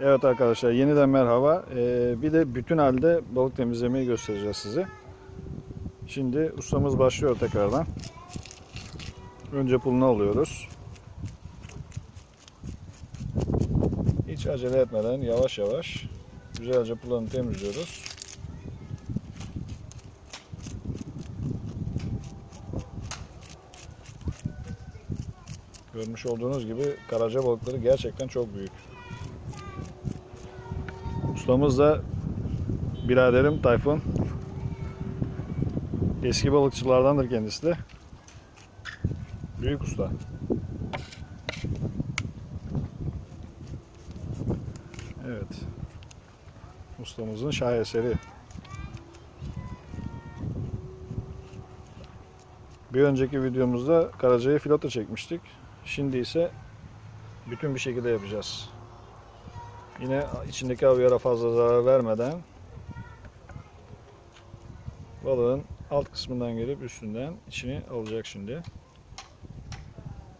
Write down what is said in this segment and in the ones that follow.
Evet arkadaşlar yeniden merhaba. Ee, bir de bütün halde balık temizlemeyi göstereceğiz size. Şimdi ustamız başlıyor tekrardan. Önce pulunu alıyoruz. Hiç acele etmeden yavaş yavaş güzelce pulunu temizliyoruz. Görmüş olduğunuz gibi karaca balıkları gerçekten çok büyük. Ustamız da biraderim Tayfun. Eski balıkçılardandır kendisi de. Büyük usta. Evet. Ustamızın şaheseri. Bir önceki videomuzda Karaca'ya filota çekmiştik. Şimdi ise bütün bir şekilde yapacağız. Yine içindeki avyara fazla zarar vermeden balığın alt kısmından gelip üstünden içini alacak şimdi.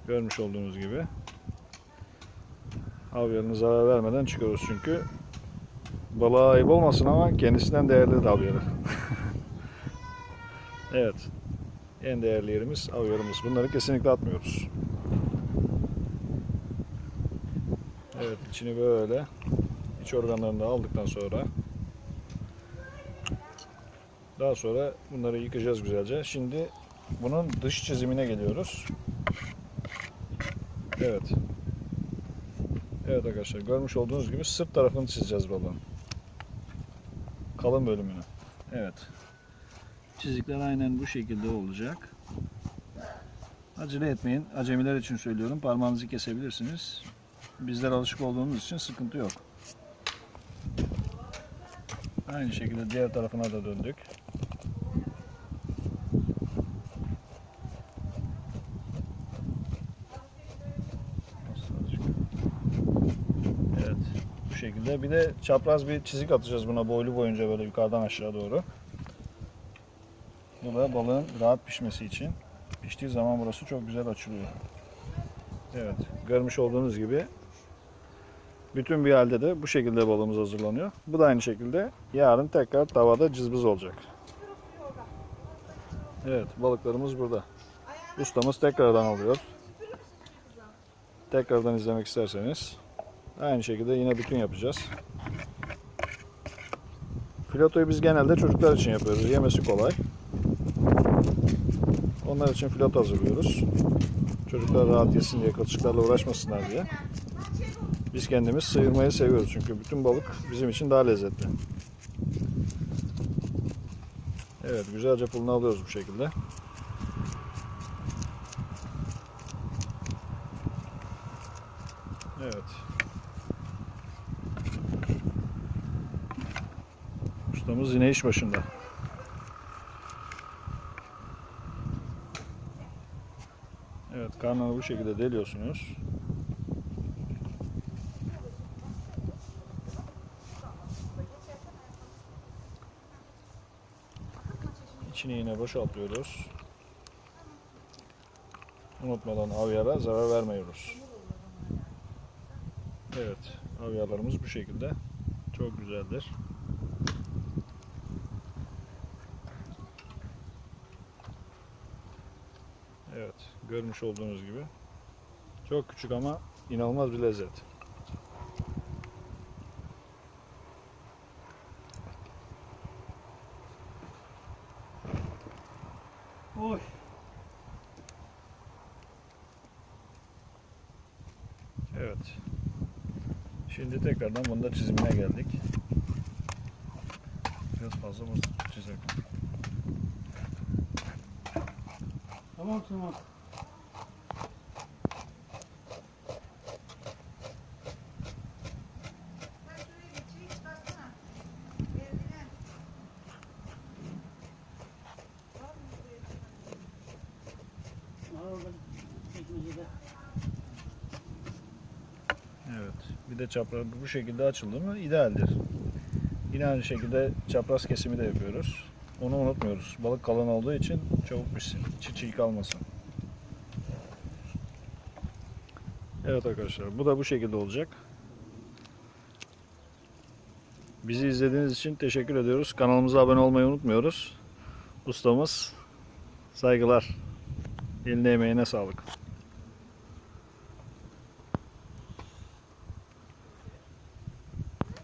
Görmüş olduğunuz gibi. Havyarını zarar vermeden çıkıyoruz çünkü. Balığa ayıp olmasın ama kendisinden değerli de havyarı. evet. En değerli yerimiz havyarımız. Bunları kesinlikle atmıyoruz. Evet içini böyle iç organlarını da aldıktan sonra daha sonra bunları yıkayacağız güzelce. Şimdi bunun dış çizimine geliyoruz. Evet. Evet arkadaşlar görmüş olduğunuz gibi sırt tarafını çizeceğiz balığın. Kalın bölümünü. Evet. Çizikler aynen bu şekilde olacak. Acele etmeyin. Acemiler için söylüyorum. Parmağınızı kesebilirsiniz. Bizler alışık olduğumuz için sıkıntı yok. Aynı şekilde diğer tarafına da döndük. Evet. Bu şekilde. Bir de çapraz bir çizik atacağız buna boylu boyunca böyle yukarıdan aşağı doğru. Bu da balığın rahat pişmesi için. Piştiği zaman burası çok güzel açılıyor. Evet. Görmüş olduğunuz gibi bütün bir halde de bu şekilde balığımız hazırlanıyor. Bu da aynı şekilde yarın tekrar tavada cızbız olacak. Evet balıklarımız burada. Ustamız tekrardan alıyor. Tekrardan izlemek isterseniz aynı şekilde yine bütün yapacağız. Filotoyu biz genelde çocuklar için yapıyoruz. Yemesi kolay. Onlar için filoto hazırlıyoruz. Çocuklar rahat yesin diye, kılçıklarla uğraşmasınlar diye. Biz kendimiz sıyırmayı seviyoruz çünkü bütün balık bizim için daha lezzetli. Evet, güzelce pulunu alıyoruz bu şekilde. Evet. Ustamız yine iş başında. Evet, karnını bu şekilde deliyorsunuz. İçini yine boşaltıyoruz. Unutmadan avyara zarar vermiyoruz. Evet, avyalarımız bu şekilde. Çok güzeldir. Evet, görmüş olduğunuz gibi. Çok küçük ama inanılmaz bir lezzet. Oy. Evet. Şimdi tekrardan bunda çizimine geldik. Biraz fazla mı çizelim? Tamam tamam. Bir de çapraz bu şekilde açıldı mı idealdir. Yine aynı şekilde çapraz kesimi de yapıyoruz. Onu unutmuyoruz. Balık kalın olduğu için çabuk pişsin. Çiğ çiğ kalmasın. Evet arkadaşlar bu da bu şekilde olacak. Bizi izlediğiniz için teşekkür ediyoruz. Kanalımıza abone olmayı unutmuyoruz. Ustamız saygılar. Eline emeğine sağlık.